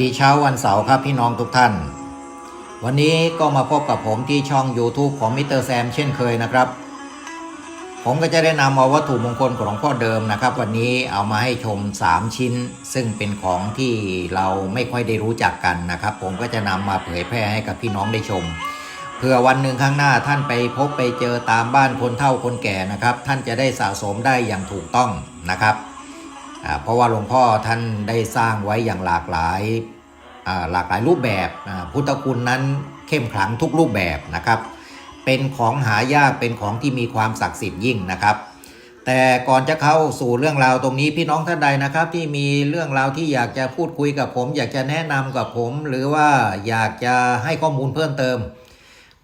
ดีเช้าวันเสาร์ครับพี่น้องทุกท่าน วันนี้ก็มาพบกับผมที่ช่อง YouTube ของมิสเตอร์แซมเช่นเคยนะครับ ผมก็จะได้นำเอาวัตถุมงคลของหลวงพ่อเดิมนะครับ วันนี้เอามาให้ชม 3 ชิ้น ซึ่งเป็นของที่เราไม่ค่อยได้รู้จักกันนะครับ ผมก็จะนำมาเผยแพร่ให้กับพี่น้องได้ชมเพื่อวันหนึ่งข้างหน้าท่านไปพบไปเจอตามบ้านคนเฒ่าคนแก่นะครับ ท่านจะได้สะสมได้อย่างถูกต้องนะครับ เพราะว่าหลวงพ่อท่านได้สร้างไว้อย่างหลากหลายหลากหลายรูปแบบพุทธคุณนั้นเข้มขลังทุกรูปแบบนะครับ เป็นของหายากเป็นของที่มีความศักดิ์สิทธิ์ยิ่งนะครับ แต่ก่อนจะเข้าสู่เรื่องราวตรงนี้พี่น้องท่านใดนะครับ ที่มีเรื่องราวที่อยากจะพูดคุยกับผม อยากจะแนะนำกับผม หรือว่าอยากจะให้ข้อมูลเพิ่มเติม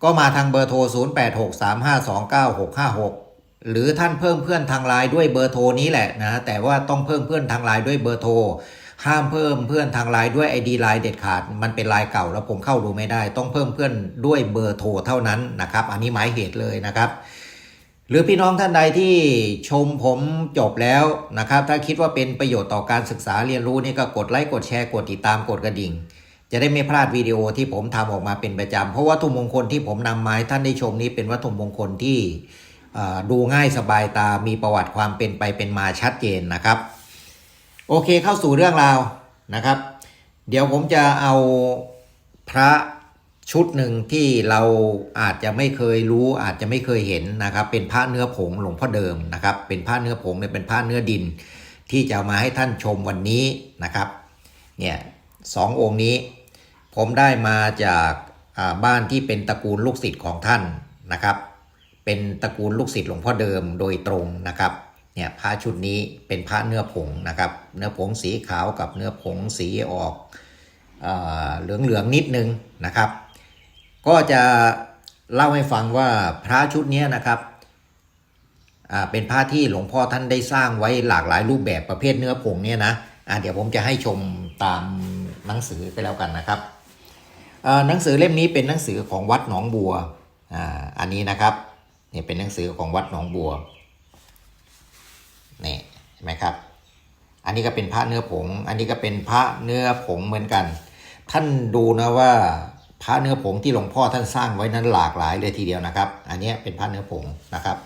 ก็มาทางเบอร์โทร 0863529656 หรือท่านเพิ่มเพื่อนทางไลน์ด้วยเบอร์โทรนี้แหละนะแต่ว่าต้องเพิ่มเพื่อนทางไลน์ด้วยเบอร์โทรห้ามเพิ่มเพื่อนทางไลน์ด้วย ID ไลน์เด็ดขาด มันเป็นไลน์เก่าแล้วผมเข้าดูไม่ได้ ต้องเพิ่มเพื่อนด้วยเบอร์โทรเท่านั้นนะครับ อันนี้หมายเหตุเลยนะครับ หรือพี่น้องท่านใดที่ชมผมจบแล้วนะครับ ถ้าคิดว่าเป็นประโยชน์ต่อการศึกษาเรียนรู้นี่ก็กดไลค์กดแชร์กดติดตามกดกระดิ่ง จะได้ไม่พลาดวิดีโอที่ผมทำออกมาเป็นประจำเพราะวัตถุมงคลที่ผมนำมาให้ท่านได้ชมนี้เป็นวัตถุมงคลที่ ดูง่ายสบายตามีประวัติความเป็นไปเป็นมาชัดเจนนะครับ โอเคเข้าสู่เรื่องราวนะครับ เดี๋ยวผมจะเอาพระชุดหนึ่งที่เราอาจจะไม่เคยรู้อาจจะไม่เคยเห็นนะครับ เป็นพระเนื้อผงหลวงพ่อเดิมนะครับ เป็นพระเนื้อผงเนี่ยเป็นพระเนื้อดิน ที่จะมาให้ท่านชมวันนี้นะครับเนี่ยสององค์นี้ ผมได้มาจากบ้านที่เป็นตระกูลลูกศิษย์ของท่านนะครับ เป็นตระกูลลูกศิษย์หลวงพ่อเดิมโดยตรงนะครับเนี่ยพระชุดนี้เป็นพระเนื้อผงนะครับ เนื้อผงสีขาวกับเนื้อผงสีออกเหลืองเหลืองนิดนึงนะครับ ก็จะเล่าให้ฟังว่าพระชุดนี้นะครับเป็นพระที่หลวงพ่อท่านได้สร้างไว้หลากหลายรูปแบบประเภทเนื้อผงเนี่ยนะอ่าเดี๋ยวผมจะให้ชมตามหนังสือไปแล้วกันนะครับหนังสือเล่มนี้เป็นหนังสือของวัดหนองบัวออันนี้นะครับ นี่เป็นหนังสือของวัดหนองบัวนี่เห็นไหมครับ อันนี้ก็เป็นพระเนื้อผง อันนี้ก็เป็นพระเนื้อผงเหมือนกัน ท่านดูนะว่าพระเนื้อผงที่หลวงพ่อท่านสร้างไว้นั้นหลากหลายเลยทีเดียวนะครับ อันนี้เป็นพระเนื้อผงนะครับ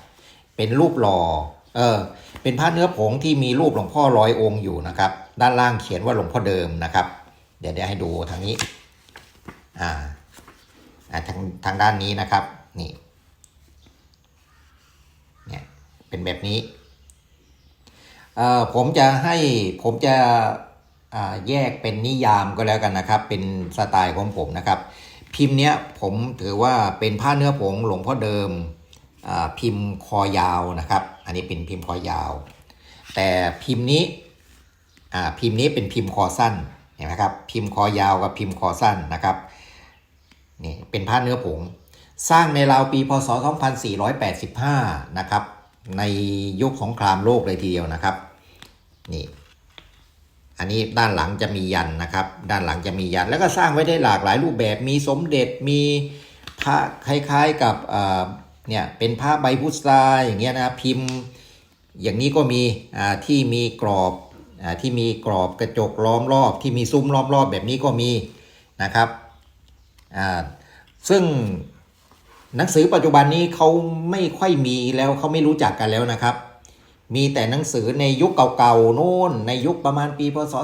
เป็นรูปหล่อเออเป็นพระเนื้อผงที่มีรูปหลวงพ่อร้อยองค์อยู่นะครับ ด้านล่างเขียนว่าหลวงพ่อเดิมนะครับ เดี๋ยวเดี๋ยวให้ดูทางนี้อ่าอ่าทางทางด้านนี้นะครับนี่ เป็นแบบนี้เอ่อผมจะให้ผมจะอ่าแยกเป็นนิยามก็แล้วกันนะครับ เป็นสไตล์ของผมนะครับ พิมพ์เนี้ยผมถือว่าเป็นผ้าเนื้อผงหลวงพ่อเดิมอ่าพิมพ์คอยาวนะครับ อันนี้เป็นพิมพ์คอยาว แต่พิมพ์นี้อ่าพิมพ์นี้เป็นพิมพ์คอสั้นเห็นไหมครับพิมพ์คอยาวกับพิมพ์คอสั้นนะครับนี่เป็นผ้าเนื้อผง สร้างในราวปีพศ 2485 นะครับ ในยุคสงครามโลกเลยทีเดียวนะครับนี่อันนี้ด้านหลังจะมียันนะครับ ด้านหลังจะมียันแล้วก็สร้างไว้ได้หลากหลายรูปแบบมีสมเด็จมีพระคล้ายๆกับเนี่ยเป็นพระใบพุทราอย่างเงี้ยนะพิมพ์อย่างนี้ก็มีที่มีกรอบอที่มีกรอบกระจกล้อมรอบ ที่มีซุ้มล้อมรอบแบบนี้ก็มีนะครับซึ่ง หนังสือปัจจุบันนี้เขาไม่ค่อยมีแล้วเขาไม่รู้จักกันแล้วนะครับ มีแต่หนังสือในยุคเก่าๆโน่น ในยุคประมาณปีพศ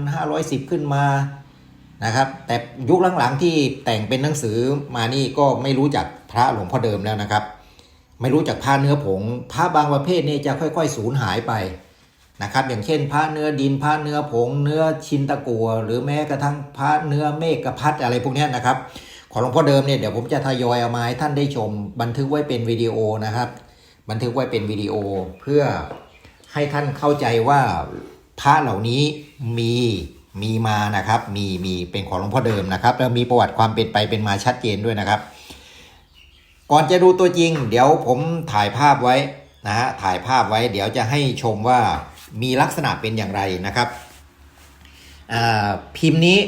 2510 ขึ้นมานะครับ แต่ยุคหลังๆที่แต่งเป็นหนังสือมานี่ก็ไม่รู้จักพระหลวงพ่อเดิมแล้วนะครับ ไม่รู้จักผ้าเนื้อผงผ้าบางประเภทนี่จะค่อยๆสูญหายไปนะครับ อย่างเช่นผ้าเนื้อดินผ้าเนื้อผง เนื้อชินตะกัว หรือแม้กระทั่งผ้าเนื้อเมฆกพัดอะไรพวกนี้นะครับ ของหลวงพ่อเดิมเนี่ยเดี๋ยวผมจะทยอยเอามาให้ท่านได้ชม บันทึกไว้เป็นวิดีโอนะครับ บันทึกไว้เป็นวิดีโอเพื่อให้ท่านเข้าใจว่าพระเหล่านี้มีมีมานะครับ มีมีเป็นของหลวงพ่อเดิมนะครับ แล้วมีประวัติความเป็นไปเป็นมาชัดเจนด้วยนะครับ ก่อนจะดูตัวจริง เดี๋ยวผมถ่ายภาพไว้นะฮะถ่ายภาพไว้ เดี๋ยวจะให้ชมว่ามีลักษณะเป็นอย่างไรนะครับพิมพ์นี้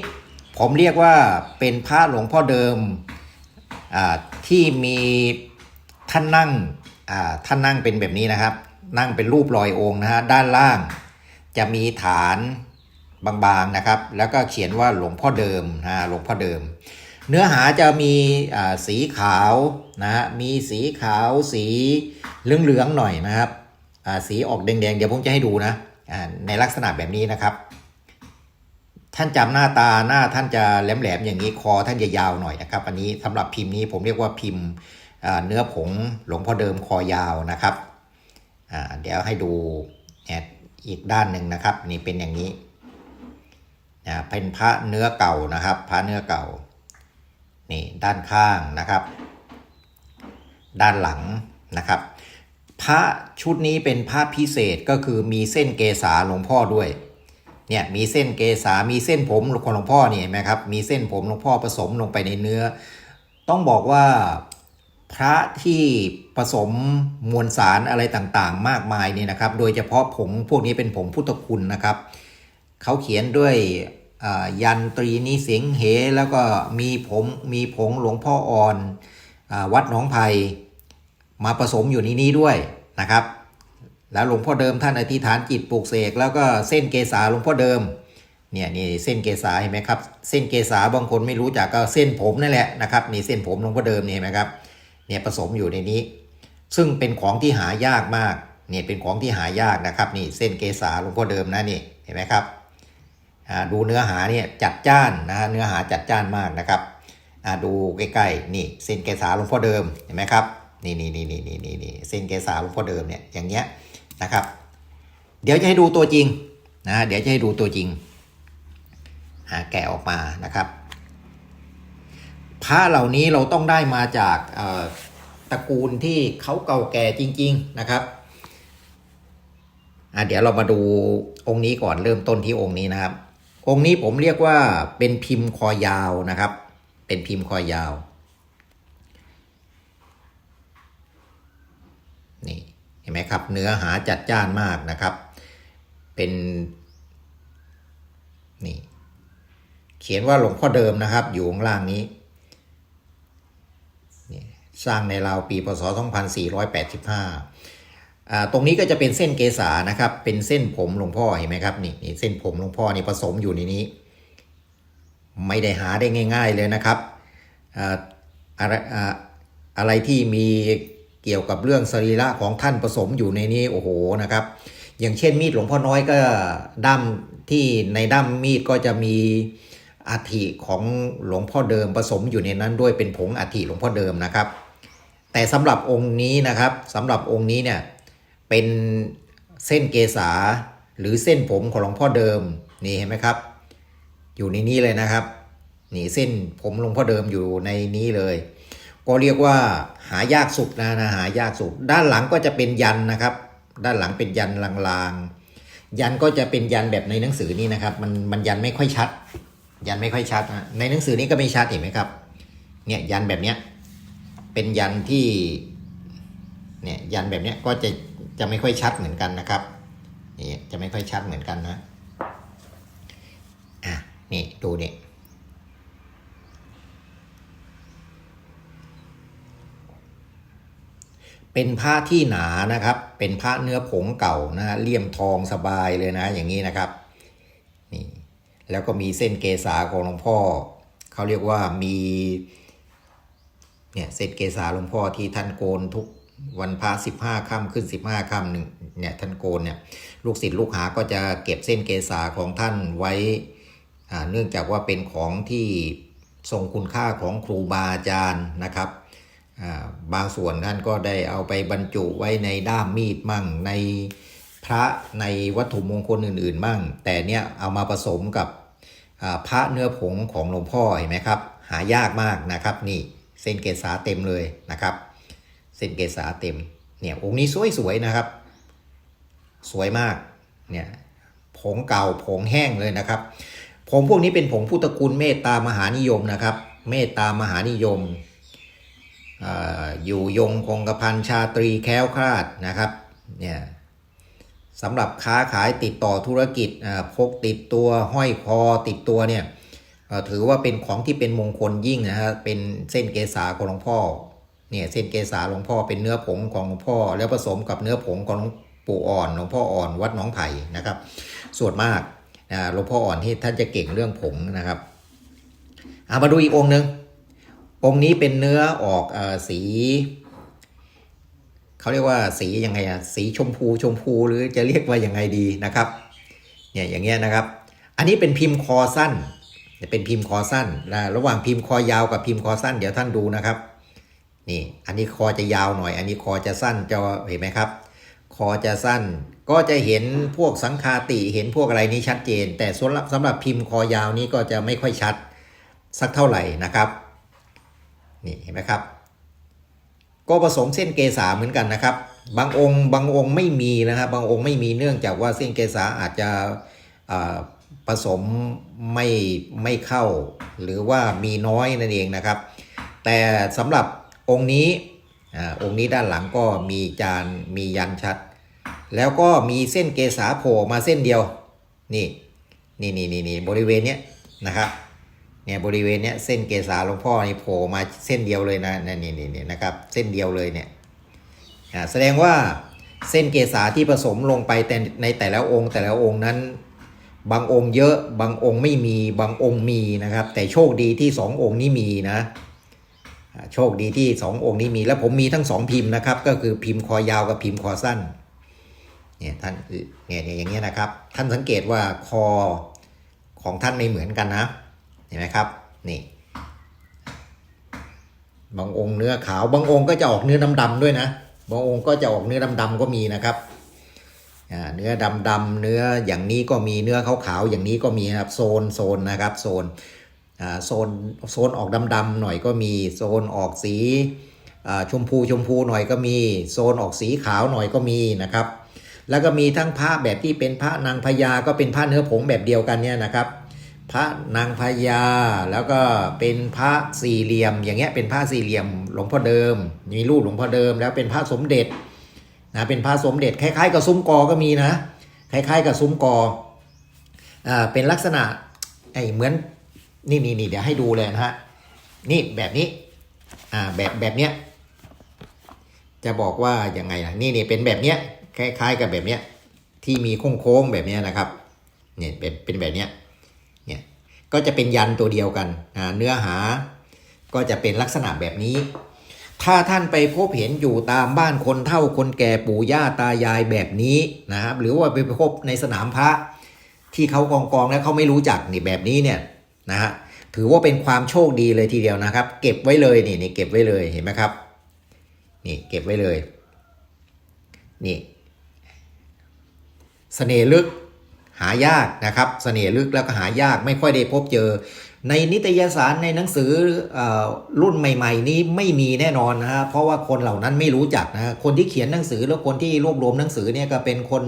ผมเรียกว่าเป็นพระหลวงพ่อเดิมที่มีท่านนั่งท่านนั่งเป็นแบบนี้นะครับ นั่งเป็นรูปลอยองค์นะฮะด้านล่างจะมีฐานบางๆนะครับ แล้วก็เขียนว่าหลวงพ่อเดิมนะหลวงพ่อเดิม เนื้อหาจะมีสีขาวนะฮะมีสีขาวสีเหลืองๆหน่อยนะครับสีออกแดงๆ เดี๋ยวผมจะให้ดูนะในลักษณะแบบนี้นะครับ ท่านจำหน้าตาหน้าท่านจะแหลมๆอย่างนี้คอท่านจะยาวหน่อยนะครับ อันนี้สำหรับพิมพ์นี้ผมเรียกว่าพิมพ์เนื้อผงหลวงพ่อเดิมคอยาวนะครับเดี๋ยวให้ดูอีกด้านหนึ่งนะครับ นี่เป็นอย่างนี้นเป็นพระเนื้อเก่านะครับ พระเนื้อเก่านี่ด้านข้างนะครับ ด้านหลังนะครับ พระชุดนี้เป็นพระพิเศษก็คือมีเส้นเกษาหลวงพ่อด้วย เนี่ยมีเส้นเกษา มีเส้นผมของหลวงพ่อเนี่ยเห็นไหมครับมีเส้นผมหลวงพ่อผสมลงไปในเนื้อ ต้องบอกว่าพระที่ผสมมวลสารอะไรต่างๆ มากมายเนี่ยนะครับ โดยเฉพาะผงพวกนี้เป็นผงพุทธคุณนะครับ เขาเขียนด้วยยันตรีนิสียงเหแล้วก็มีผมมีผงหลวงพ่ออ่อนอวัดหนองไผ่มาผสมอยู่ในนี้ด้วยนะครับ แล้วหลวงพ่อเดิมท่านอธิษฐานจิตปลูกเสกแล้วก็เส้นเกษาหลวงพ่อเดิมเนี่ยนี่เส้นเกษาเห็นไหมครับเส้นเกษาบางคนไม่รู้จักก็เส้นผมนั่นแหละนะครับนี่เส้นผมหลวงพ่อเดิมนี่เห็นไหมครับเนี่ยผสมอยู่ในนี้ ซึ่งเป็นของที่หายากมากเนี่ยเป็นของที่หายากนะครับนี่เส้นเกษาหลวงพ่อเดิมนะนี่เห็นไหมครับอ่าดูเนื้อหาเนี่ยจัดจ้านนะเนื้อหาจัดจ้านมากนะครับอ่าดูใกล้ๆนี่เส้นเกษาหลวงพ่อเดิมเห็นไหมครับนี่นี่นี่นี่นี่นี่นี่เส้นเกษาหลวงพ่อเดิมเนี่ยอย่างเงี้ย นะครับ เดี๋ยวจะให้ดูตัวจริงนะเดี๋ยวจะให้ดูตัวจริงอ่าแกะออกมานะครับผ้าเหล่านี้เราต้องได้มาจากตระกูลที่เขาเก่าแก่จริง ๆนะครับเดี๋ยวเรามาดูองค์นี้ก่อนเริ่มต้นที่องค์นี้นะครับ องค์นี้ผมเรียกว่าเป็นพิมพ์คอยาวนะครับ เป็นพิมพ์คอยาวนี่ ห็นไหมครับ เนื้อหาจัดจ้านมากนะครับ เป็นนี่เขียนว่าหลวงพ่อเดิมนะครับ อยู่ข้างล่างนี้นี่สร้างในราวปีพศ 2485อ่าตรงนี้ก็จะเป็นเส้นเกษานะครับ เป็นเส้นผมหลวงพ่อเห็นไหมครับนี่นี่เส้นผมหลวงพ่อนี่ผสมอยู่ในนี้ ไม่ได้หาได้ง่าย ๆเลยนะครับอ่าอะไรอ่าอะไรที่มี เกี่ยวกับเรื่องสรีระของท่านผสมอยู่ในนี้โอ้โหนะครับ อย่างเช่นมีดหลวงพ่อน้อยก็ด้ามที่ในด้ามมีดก็จะมีอัฐิของหลวงพ่อเดิมผสมอยู่ในนั้นด้วยเป็นผงอัฐิหลวงพ่อเดิมนะครับ แต่สำหรับองค์นี้นะครับสำหรับองค์นี้เนี่ยเป็นเส้นเกษาหรือเส้นผมของหลวงพ่อเดิมนี่เห็นไหมครับ อยู่ในนี้เลยนะครับนี่เส้นผมหลวงพ่อเดิมอยู่ในนี้เลย ก็เรียกว่าหายากสุดนะนะหายากสุด ด้านหลังก็จะเป็นยันนะครับ ด้านหลังเป็นยันลางๆ ยันก็จะเป็นยันแบบในหนังสือนี้นะครับ มันมันยันไม่ค่อยชัด ยันไม่ค่อยชัดนะในหนังสือนี้ก็ไม่ชัดเห็นไหมครับ เนี่ยยันแบบเนี้ยเป็นยันที่เนี่ยยันแบบเนี้ยก็จะจะไม่ค่อยชัดเหมือนกันนะครับนี่จะไม่ค่อยชัดเหมือนกันนะอะนี่ดูเนี่ย เป็นผ้าที่หนานะครับ เป็นผ้าเนื้อผงเก่านะเลี่ยมทองสบายเลยนะ อย่างนี้นะครับนี่แล้วก็มีเส้นเกษาของหลวงพ่อเขาเรียกว่ามีเนี่ยเส้นเกษาหลวงพ่อที่ท่านโกนทุกวันพระสิบห้าค่ำขึ้นสิบห้าค่ำหนึ่งเนี่ยท่านโกนเนี่ยลูกศิษย์ลูกหาก็จะเก็บเส้นเกษาของท่านไว้อ่าเนื่องจากว่าเป็นของที่ทรงคุณค่าของครูบาอาจารย์นะครับ บางส่วนท่านก็ได้เอาไปบรรจุไว้ในด้ามมีดมั่ง ในพระในวัตถุมงคลอื่น ๆ มั่ง แต่เนี่ยเอามาผสมกับพระเนื้อผงของหลวงพ่อเห็นไหมครับ หายากมากนะครับนี่เส้นเกษาเต็มเลยนะครับ เส้นเกษาเต็มเนี่ยองค์นี้สวยๆนะครับ สวยมากเนี่ยผงเก่าผงแห้งเลยนะครับผงพวกนี้เป็นผงพุทธคุณเมตตามหานิยมนะครับ เมตตามหานิยม อยู่ยงคงกระพันชาตรีแค้วคลาดนะครับเนี่ยสำหรับค้าขายติดต่อธุรกิจพกติดตัวห้อยคอติดตัวเนี่ยถือว่าเป็นของที่เป็นมงคลยิ่งนะฮะเป็นเส้นเกษาของหลวงพ่อเนี่ยเส้นเกษาหลวงพ่อเป็นเนื้อผงของหลวงพ่อ แล้วผสมกับเนื้อผงของหลวงปู่อ่อนหลวงพ่ออ่อนวัดหนองไผ่นะครับส่วนมากหลวงพ่ออ่อนที่ท่านจะเก่งเรื่องผงนะครับเอามาดูอีกองค์หนึ่ง องค์นี้เป็นเนื้อออกอสีเขาเรียกว่าสียังไงอะสีชมพูชมพูหรือจะเรียกว่ายังไงดีนะครับเนี่ยอย่างเงี้ยนะครับ อันนี้เป็นพิมพ์คอสั้นเป็นพิมพ์คอสั้นนะระหว่างพิมพ์คอยาวกับพิมพ์คอสั้น เดี๋ยวท่านดูนะครับนี่อันนี้คอจะยาวหน่อย อันนี้คอจะสั้นจะเห็นไหมครับ คอจะสั้นก็จะเห็นพวกสังคาติเห็นพวกอะไรนี้ชัดเจน แต่สำหรับสำหรับพิมพ์คอยาวนี้ก็จะไม่ค่อยชัดสักเท่าไหร่นะครับ นี่เห็นไหมครับ ก็ผสมเส้นเกษาเหมือนกันนะครับ บางองค์บางองค์ไม่มีนะครับบางองค์ไม่มีเนื่องจากว่าเส้นเกษาอาจจะผสมไม่ไม่เข้า หรือว่ามีน้อยนั่นเองนะครับ แต่สำหรับองค์นี้อองค์นี้ด้านหลังก็มีจานมียันชัด แล้วก็มีเส้นเกษาโผล่มาเส้นเดียว นี่นี่นี่นี่นี่บริเวณเนี้ยนะครับ เนี่ยบริเวณเนี้ยเส้นเกษาหลวงพ่อนี่โผล่มาเส้นเดียวเลยนะนี่นี่นี่นี่นะครับ เส้นเดียวเลยเนี่ยอ่าแสดงว่าเส้นเกษาที่ผสมลงไปแต่ในแต่ละองค์ แต่ละองค์นั้น บางองค์เยอะบางองค์ไม่มีบางองค์มีนะครับ แต่โชคดีที่สององค์นี้มีนะโชคดีที่สององค์นี้มีแล้วผมมีทั้งสองพิมพ์นะครับ ก็คือพิมพ์คอยาวกับพิมพ์คอสั้นเนี่ยท่านเนี่ยเนี่ยอย่างเงี้ยนะครับ ท่านสังเกตว่าคอของท่านไม่เหมือนกันนะ เห็นไหมครับ นี่ บางองค์เนื้อขาว บางองค์ก็จะออกเนื้อดำๆด้วยนะ บางองค์ก็จะออกเนื้อดำๆก็มีนะครับเนื้อดำๆเนื้ออย่างนี้ก็มีเนื้อขาวๆอย่างนี้ก็มีครับโซนโซนนะครับโซนโซนโซนออกดำๆหน่อยก็มีโซนออกสีชมพูชมพูหน่อยก็มีโซนออกสีขาวหน่อยก็มีนะครับ แล้วก็มีทั้งพระแบบที่เป็นพระนางพญาก็เป็นพระเนื้อผงแบบเดียวกันเนี่ยนะครับ พระนางพญาแล้วก็เป็นพระสี่เหลี่ยม อย่างเงี้ยเป็นพระสี่เหลี่ยมหลวงพ่อเดิม มีรูปหลวงพ่อเดิม แล้วเป็นพระสมเด็จนะเป็นพระสมเด็จคล้ายๆกับซุ้มกอก็มีนะคล้ายๆกับซุ้มกออ่าเป็นลักษณะไอ้เหมือนนี่นี่นี่เดี๋ยวให้ดูเลยนะฮะนี่แบบนี้อ่าแบบแบบเนี้ยจะบอกว่ายังไงล่ะนี่นี่เป็นแบบเนี้ยคล้ายๆกับแบบเนี้ยที่มีโค้งๆแบบเนี้ยนะครับเนี่ยเป็นเป็นแบบเนี้ย ก็จะเป็นยันตัวเดียวกันเนื้อหาก็จะเป็นลักษณะแบบนี้ ถ้าท่านไปพบเห็นอยู่ตามบ้านคนเฒ่าคนแก่ปู่ย่าตายายแบบนี้นะครับ หรือว่าไปพบในสนามพระที่เขากองกองแล้วเขาไม่รู้จักนี่แบบนี้เนี่ยนะฮะถือว่าเป็นความโชคดีเลยทีเดียวนะครับ เก็บไว้เลยนี่นี่เก็บไว้เลยเห็นไหมครับ นี่เก็บไว้เลย นี่เสน่ห์ลึก หายากนะครับเสน่ห์ลึกแล้วก็หายากไม่ค่อยได้พบเจอ ในนิตยสารในหนังสืออรุ่นใหม่ ๆ นี้ไม่มีแน่นอนนะฮะเพราะว่าคนเหล่านั้นไม่รู้จักนะคนที่เขียนหนังสือแล้วคนที่รวบรวมหนังสือเนี่ยก็เป็นคน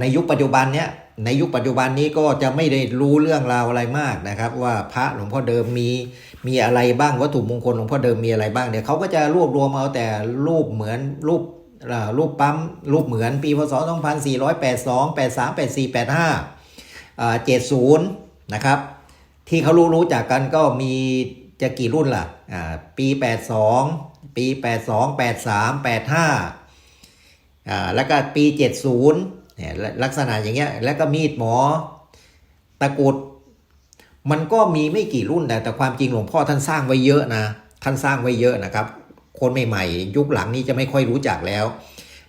ในยุคปัจจุบันเนี้ยในยุคปัจจุบันนี้ก็จะไม่ได้รู้เรื่องราวอะไรมากนะครับ ว่าพระหลวงพ่อเดิมมีมีอะไรบ้างวัตถุมงคลหลวงพ่อเดิมมีอะไรบ้างเดี๋ยวเขาก็จะรวบรวมเอาแต่รูปเหมือนรูป รูปปั๊มรูปเหมือนปีพศ 2482 83 84 85อ่า70 นะครับ ที่เขารู้รู้จักกันก็มีจะกี่รุ่นล่ะปี 82 ปี 82 83 85อ่าแล้วก็ปี 70เนี่ยลัลักษณะอย่างเงี้ยแล้วก็มีดหมอตะกุดมันก็มีไม่กี่รุ่นแต่แต่ความจริงหลวงพ่อท่านสร้างไว้เยอะนะท่านสร้างไว้เยอะนะครับ คนใหม่ๆ ยุคหลังนี้จะไม่ค่อยรู้จักแล้ว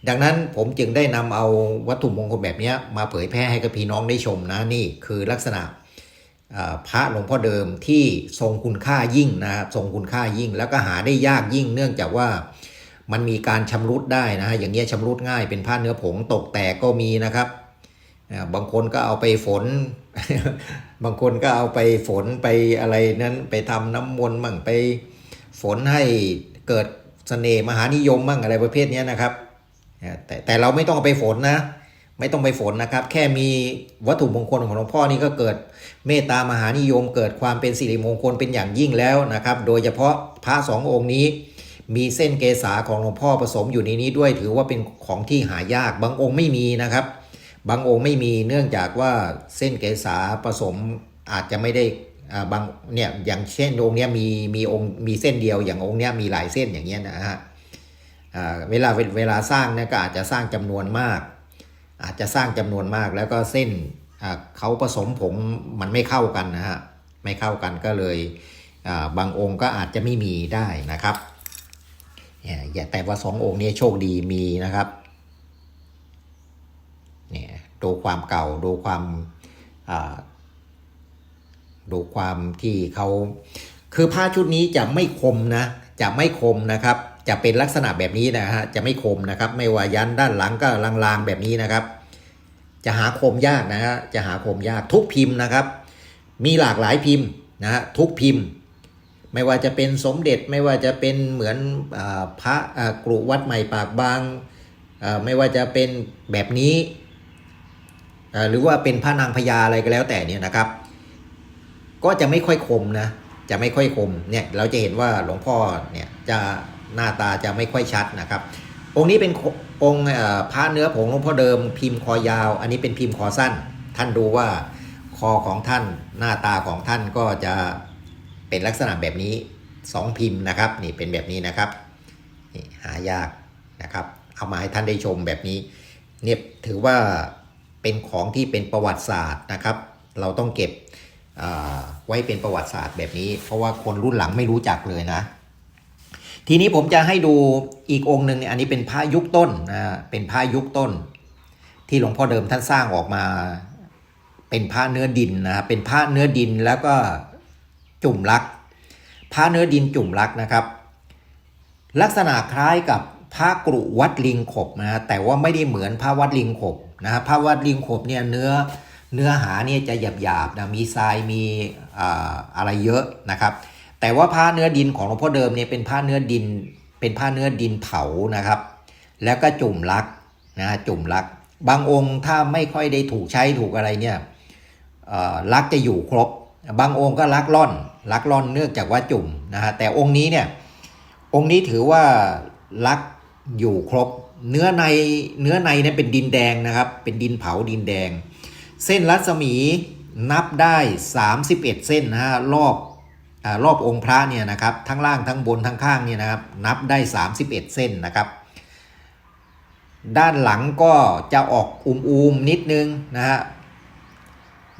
ดังนั้นผมจึงได้นำเอาวัตถุมงคลแบบนี้มาเผยแพร่ให้กับพี่น้องได้ชมนะนี่คือลักษณะพระหลวงพ่อเดิมที่ทรงคุณค่ายิ่งนะครับทรงคุณค่ายิ่ง แล้วก็หาได้ยากยิ่งเนื่องจากว่ามันมีการชำรุดได้นะฮะอย่างเงี้ยชำรุดง่ายเป็นผ้าเนื้อผงตกแตกก็มีนะครับบางคนก็เอาไปฝน บางคนก็เอาไปฝนไปอะไรนั้นไปทำน้ำมนต์มั่งไปฝนให้ เกิดเสน่ห์มหานิยมมั่งอะไรประเภทนี้นะครับแต่แต่เราไม่ต้องไปฝนนะ ไม่ต้องไปฝนนะครับ แค่มีวัตถุมงคลของหลวงพ่อนี่ก็เกิดเมตตามหานิยม เกิดความเป็นสิริมงคลเป็นอย่างยิ่งแล้วนะครับ โดยเฉพาะพระสององค์นี้ มีเส้นเกษาของหลวงพ่อผสมอยู่ในนี้ด้วย ถือว่าเป็นของที่หายากบางองค์ไม่มีนะครับ บางองค์ไม่มีเนื่องจากว่าเส้นเกษาผสมอาจจะไม่ได้ บางเนี่ยอย่างเช่นองค์เนี้ยมีมีองค์มีเส้นเดียวอย่างองค์เนี้ยมีหลายเส้นอย่างเงี้ยนะฮะเวลาเวลาสร้างเนี่ยก็อาจจะสร้างจำนวนมาก อาจจะสร้างจำนวนมากแล้วก็เส้นเขาผสมผงมันไม่เข้ากันนะฮะไม่เข้ากันก็เลยบางองค์ก็อาจจะไม่มีได้นะครับเนี่ยอย่าแต่ว่าสององค์นี้โชคดีมีนะครับเนี่ยดูความเก่าดูความ ดูความที่เขาคือผ้าชุดนี้จะไม่คมนะ จะไม่คมนะครับ จะเป็นลักษณะแบบนี้นะฮะจะไม่คมนะครับ ไม่ว่ายันด้านหลังก็ลางๆแบบนี้นะครับ จะหาคมยากนะฮะจะหาคมยากทุกพิมพ์นะครับ มีหลากหลายพิมพ์นะฮะทุกพิมพ์ ไม่ว่าจะเป็นสมเด็จไม่ว่าจะเป็นเหมือนอพระกรุวัดใหม่ปากบางไม่ว่าจะเป็นแบบนี้หรือว่าเป็นพระนางพญาอะไรก็แล้วแต่เนี่ยนะครับ ก็จะไม่ค่อยคมนะ จะไม่ค่อยคมเนี่ยเราจะเห็นว่าหลวงพ่อเนี่ยจะหน้าตาจะไม่ค่อยชัดนะครับ องค์นี้เป็นองค์พระเนื้อผงหลวงพ่อเดิมพิมพ์คอยาว อันนี้เป็นพิมพ์คอสั้น ท่านดูว่าคอของท่านหน้าตาของท่านก็จะเป็นลักษณะแบบนี้สองพิมพ์นะครับนี่เป็นแบบนี้นะครับนี่หายากนะครับเอามาให้ท่านได้ชมแบบนี้เนี่ยถือว่าเป็นของที่เป็นประวัติศาสตร์นะครับ เราต้องเก็บ ไว้เป็นประวัติศาสตร์แบบนี้ เพราะว่าคนรุ่นหลังไม่รู้จักเลยนะ ทีนี้ผมจะให้ดูอีกองค์หนึ่งเนี่ยอันนี้เป็นพระยุคต้นนะเป็นพระยุคต้น ที่หลวงพ่อเดิมท่านสร้างออกมา เป็นพระเนื้อดินนะเป็นพระเนื้อดินแล้วก็จุ่มลักพระเนื้อดินจุ่มลักนะครับ ลักษณะคล้ายกับพระกรุวัดลิงขบนะแต่ว่าไม่ได้เหมือนพระวัดลิงขบนะพระวัดลิงขบเนี่ยเนื้อ เนื้อหาเนี่ยจะหยาบๆนะมีทรายมีอะไรเยอะนะครับ แต่ว่าผ้าเนื้อดินของหลวงพ่อเดิมเนี่ยเป็นผ้าเนื้อดิน เป็นผ้าเนื้อดินเผานะครับ แล้วก็จุ่มลักนะจุ่มลัก บางองค์ถ้าไม่ค่อยได้ถูกใช้ถูกอะไรเนี่ยลักจะอยู่ครบ บางองค์ก็ลักล่อน ลักล่อนเนื่องจากว่าจุ่มนะฮะแต่องค์นี้เนี่ยองค์นี้ถือว่าลักอยู่ครบ เนื้อในเนื้อในเนี่ยเป็นดินแดงนะครับ เป็นดินเผาดินแดง เส้นรัศมีนับได้ 31 เส้นนะฮะรอบอรอบองค์พระเนี่ยนะครับทั้งล่างทั้งบนทั้งข้างเนี่ยนะครับนับได้ 31 เส้นนะครับด้านหลังก็จะออกอุมๆนิดนึงนะฮะ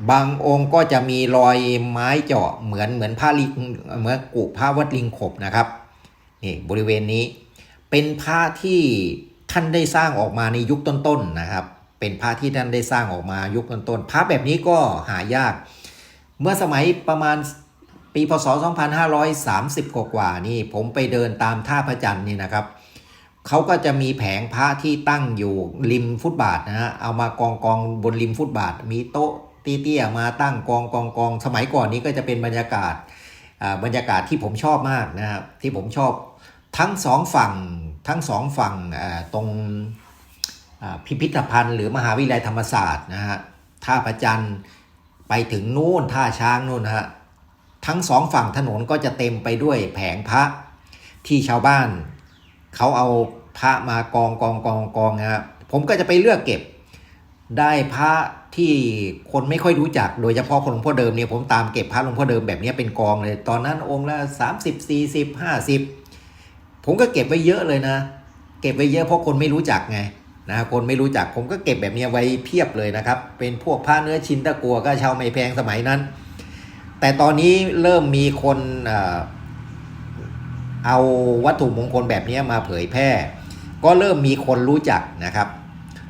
บางองค์ก็จะมีรอยไม้เจาะเหมือนเหมือนผ้าลิงเหมือนกุผ้าวัดลิงขบนะครับนี่บริเวณนี้เป็นผ้าที่ท่านได้สร้างออกมาในยุคต้นๆนะครับ เป็นผ้าที่ท่านได้สร้างออกมายุคต้นๆผ้าแบบนี้ก็หายาก เมื่อสมัยประมาณปีพศ 2530กว่ากว่าๆนี่ผมไปเดินตามท่าพระจันทร์นี่นะครับเขาก็จะมีแผงพระที่ตั้งอยู่ริมฟุตบาทนะฮะเอามากองกองบนริมฟุตบาท มีโต๊ะเตี้ยๆมาตั้งกองกองกองสมัยก่อนนี้ก็จะเป็นบรรยากาศอ่าบรรยากาศที่ผมชอบมากนะครับที่ผมชอบทั้งสองฝั่งทั้งสองฝั่งอ่าตรง พิพิธภัณฑ์ หรือมหาวิทยาลัยธรรมศาสตร์นะฮะท่าพระจันไปถึงนู่นท่าช้างนู่นนะฮะทั้งสองฝั่งถนนก็จะเต็มไปด้วยแผงพระที่ชาวบ้านเขาเอาพระมากองกองกองกองนะครับผมก็จะไปเลือกเก็บ ได้พระที่คนไม่ค่อยรู้จัก โดยเฉพาะคนหลวงพ่อเดิมเนี่ยผมตามเก็บพระหลวงพ่อเดิมแบบนี้เป็นกองเลย ตอนนั้นองค์ละ30 40 50ผมก็เก็บไว้เยอะเลยนะ เก็บไว้เยอะเพราะคนไม่รู้จักไง นะคนไม่รู้จักผมก็เก็บแบบนี้ไว้เพียบเลยนะครับ เป็นพวกผ้าเนื้อชิ้นตะกัวก็เช่าไม่แพงสมัยนั้น แต่ตอนนี้เริ่มมีคนเอ่อเอาวัตถุมงคลแบบนี้มาเผยแพร่ ก็เริ่มมีคนรู้จักนะครับ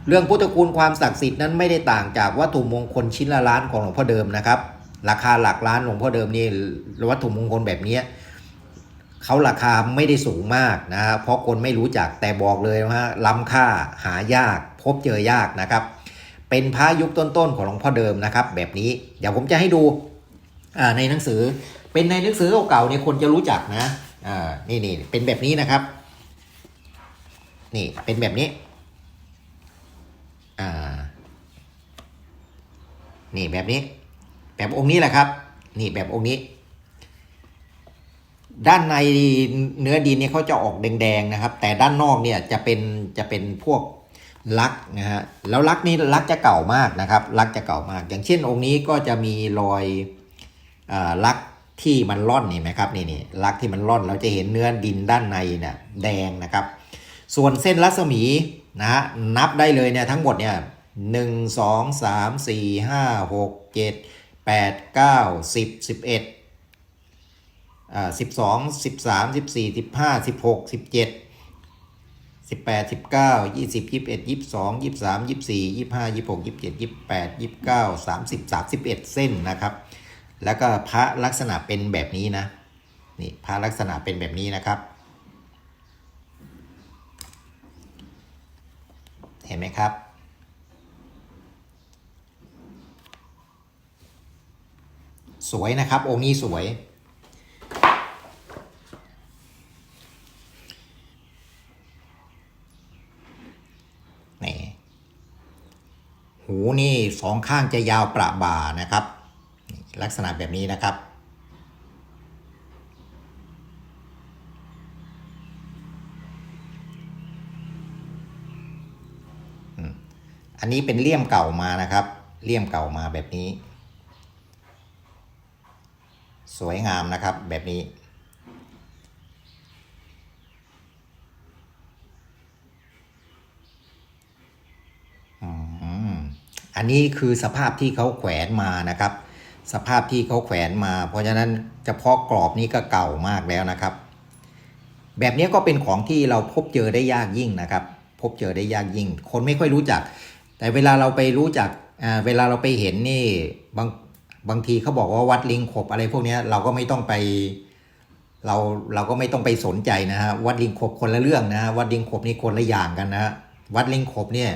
เรื่องพุทธคุณความศักดิ์สิทธิ์นั้นไม่ได้ต่างจากวัตถุมงคลชิ้นละล้านของหลวงพ่อเดิมนะครับ ราคาหลักล้านหลวงพ่อเดิมนี่วัตถุมงคลแบบนี้ เขาราคาไม่ได้สูงมากนะเพราะคนไม่รู้จักแต่บอกเลยว่าล้ำค่าหายาก พบเจอยากนะครับ เป็นพระยุคต้นๆของหลวงพ่อเดิมนะครับ แบบนี้เดี๋ยวผมจะให้ดูในหนังสือ เป็นในหนังสือเก่าๆเนี่ยคนจะรู้จักนะนี่นี่เป็นแบบนี้นะครับ นี่เป็นแบบนี้นี่แบบนี้ แบบองค์นี้แหละครับ นี่แบบองค์นี้ ด้านในเนื้อดินเนี่ยเขาจะออกแดงๆนะครับ แต่ด้านนอกเนี่ยจะเป็นจะเป็นพวกลักนะฮะแล้วลักนี้ลักจะเก่ามากนะครับ ลักจะเก่ามาก อย่างเช่นองค์นี้ก็จะมีรอยอ่าลักที่มันร่อนนี่ไหมครับนี่นี่ลักที่มันร่อนเราจะเห็นเนื้อดินด้านในเนี่ยแดงนะครับ ส่วนเส้นรัศมีนะฮะนับได้เลยเนี่ยทั้งหมดเนี่ยหนึ่งสองสามสี่ห้าหกเจ็ดแปดเก้าสิบสิบเอ็ด อ่าสิบสองสิบสามสิบสี่สิบห้าสิบหกสิบเจ็ดสิบแปดสิบเก้ายี่สิบยี่สิบเอ็ดยี่สิบสองยี่สิบสามยี่สิบสี่ยี่สิบห้ายี่สิบหกยี่สิบเจ็ดยี่สิบแปดยี่สิบเก้าสามสิบสามสิบเอ็ดเส้นนะครับ แล้วก็พระลักษณะเป็นแบบนี้นะนี่พระลักษณะเป็นแบบนี้นะครับ เห็นไหมครับสวยนะครับ องค์นี้สวย นี่ หูนี่สองข้างจะยาวประบ่านะครับ ลักษณะแบบนี้นะครับ อันนี้เป็นเลี่ยมเก่ามานะครับ เลี่ยมเก่ามาแบบนี้ สวยงามนะครับแบบนี้ อันนี้คือสภาพที่เขาแขวนมานะครับ สภาพที่เขาแขวนมา เพราะฉะนั้นเฉพาะกรอบนี้ก็เก่ามากแล้วนะครับ แบบนี้ก็เป็นของที่เราพบเจอได้ยากยิ่งนะครับ พบเจอได้ยากยิ่ง คนไม่ค่อยรู้จัก แต่เวลาเราไปรู้จักเวลาเราไปเห็นนี่บางบางทีเขาบอกว่าวัดลิงขบอะไรพวกนี้เราก็ไม่ต้องไปเราเราก็ไม่ต้องไปสนใจนะฮะวัดลิงขบคนละเรื่องนะฮะวัดลิงขบนี่คนละอย่างกันนะฮะวัดลิงขบเนี่ย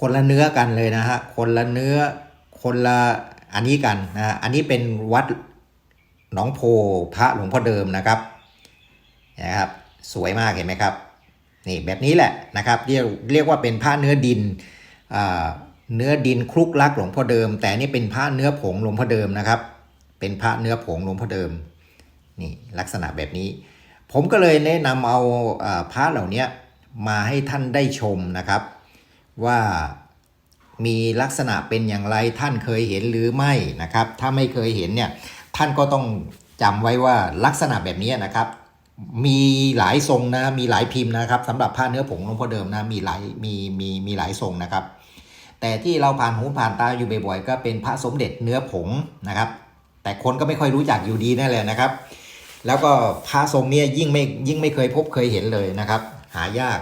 คนละเนื้อกันเลยนะฮะคนละเนื้อคนละอันนี้กันนะอันนี้เป็นวัดหนองโพพระหลวงพ่อเดิมนะครับนะครับสวยมากเห็นไหมครับนี่แบบนี้แหละนะครับเรียกเรียกว่าเป็นผ้าเนื้อดินเนื้อดินคลุกลักหลวงพ่อเดิม แต่นี่เป็นผ้าเนื้อผงหลวงพ่อเดิมนะครับ เป็นผ้าเนื้อผงหลวงพ่อเดิมนี่ลักษณะแบบนี้ ผมก็เลยแนะนำเอาผ้าเหล่านี้มาให้ท่านได้ชมนะครับ ว่ามีลักษณะเป็นอย่างไรท่านเคยเห็นหรือไม่นะครับ ถ้าไม่เคยเห็นเนี่ยท่านก็ต้องจำไว้ว่าลักษณะแบบนี้นะครับ มีหลายทรงนะมีหลายพิมพ์นะครับสำหรับผ้าเนื้อผงหลวงพ่อเดิมนะมีหลายมีมีมีหลายทรงนะครับ แต่ที่เราผ่านหูผ่านตาอยู่บ่อยๆก็เป็นพระสมเด็จเนื้อผงนะครับ แต่คนก็ไม่ค่อยรู้จักอยู่ดีนั่นแหละนะครับ แล้วก็พระทรงเนี้ยยิ่งไม่ยิ่งไม่เคยพบเคยเห็นเลยนะครับ หายาก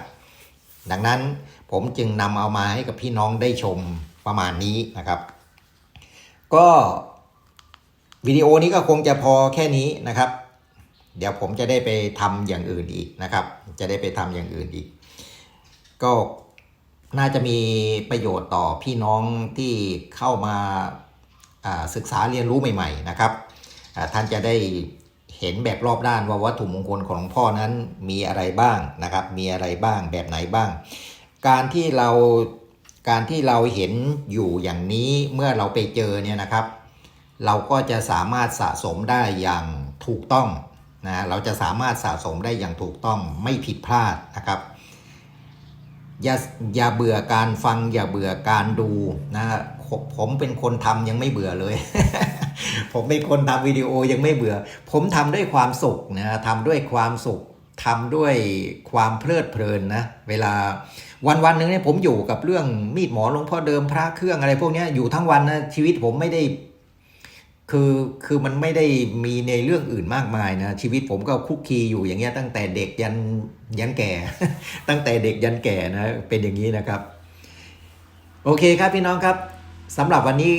ดังนั้น ผมจึงนำเอามาให้กับพี่น้องได้ชมประมาณนี้นะครับ ก็วิดีโอนี้ก็คงจะพอแค่นี้นะครับ เดี๋ยวผมจะได้ไปทำอย่างอื่นอีกนะครับ จะได้ไปทำอย่างอื่นอีก ก็น่าจะมีประโยชน์ต่อพี่น้องที่เข้ามาาศึกษาเรียนรู้ใหม่ๆนะครับ ท่านจะได้เห็นแบบรอบด้านว่าวัตถุมงคลของหลวงพ่อนั้นมีอะไรบ้างนะครับ มีอะไรบ้างแบบไหนบ้าง การที่เราการที่เราเห็นอยู่อย่างนี้เมื่อเราไปเจอเนี่ยนะครับ เราก็จะสามารถสะสมได้อย่างถูกต้องนะเราจะสามารถสะสมได้อย่างถูกต้องไม่ผิดพลาดนะครับอย่าอย่าเบื่อการฟังอย่าเบื่อการดูนะฮะผมเป็นคนทำยังไม่เบื่อเลย ผมเป็นคนทำวิดีโอยังไม่เบื่อ ผมทำด้วยความสุขนะฮะทำด้วยความสุขทำด้วยความเพลิดเพลินนะเวลา วันวันหนึ่งเนี่ยผมอยู่กับเรื่องมีดหมอหลวงพ่อเดิมพระเครื่องอะไรพวกนี้อยู่ทั้งวันนะชีวิตผมไม่ได้ คือคือมันไม่ได้มีในเรื่องอื่นมากมายนะชีวิตผมก็คุกคีอยู่อย่างเงี้ยตั้งแต่เด็กยันยันแก่ ตั้งแต่เด็กยันแก่นะเป็นอย่างนี้นะครับ โอเคครับพี่น้องครับสำหรับวันนี้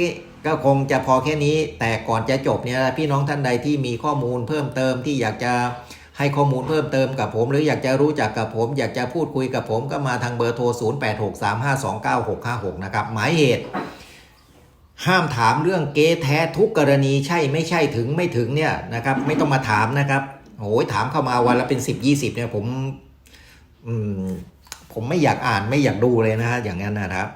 ก็คงจะพอแค่นี้ แต่ก่อนจะจบเนี่ยพี่น้องท่านใดที่มีข้อมูลเพิ่มเติมที่อยากจะ ให้ข้อมูลเพิ่มเติมกับผม หรืออยากจะรู้จักกับผม อยากจะพูดคุยกับผมก็มาทางเบอร์โทร 0863529656 นะครับ หมายเหตุ ห้ามถามเรื่องเก๊แท้ทุกกรณีใช่ไม่ใช่ถึงไม่ถึงเนี่ยนะครับ ไม่ต้องมาถามนะครับโอ้ยถามเข้ามาวันละเป็นสิบยี่สิบเนี่ยผมอืมผมไม่อยากอ่านไม่อยากดูเลยนะฮะอย่างนั้นนะครับ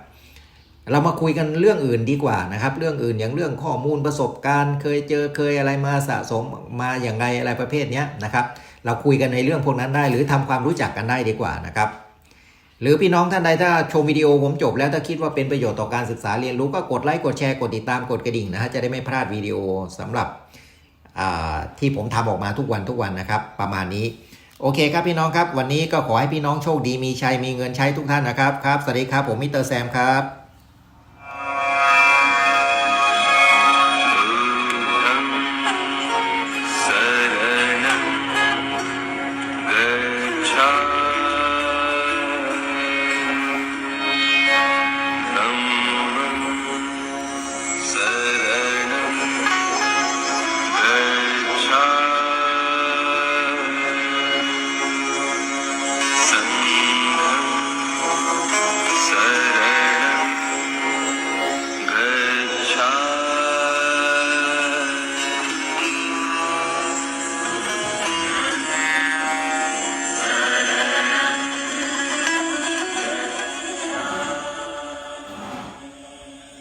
เรามาคุยกันเรื่องอื่นดีกว่านะครับ เรื่องอื่นอย่างเรื่องข้อมูลประสบการณ์ เคยเจอเคยอะไรมาสะสมมาอย่างไรอะไรประเภทเนี้ยนะครับ เราคุยกันในเรื่องพวกนั้นได้ หรือทำความรู้จักกันได้ดีกว่านะครับ หรือพี่น้องท่านใดถ้าชมวิดีโอผมจบแล้วถ้าคิดว่าเป็นประโยชน์ต่อการศึกษาเรียนรู้ก็กดไลค์กดแชร์กดติดตามกดกระดิ่งนะฮะจะได้ไม่พลาดวิดีโอสำหรับที่ผมทำออกมาทุกวันทุกวันนะครับ ประมาณนี้โอเคครับพี่น้องครับ วันนี้ก็ขอให้พี่น้องโชคดีมีชัยมีเงินใช้ทุกท่านนะครับครับสวัสดีครับผมมิสเตอร์แซมครับ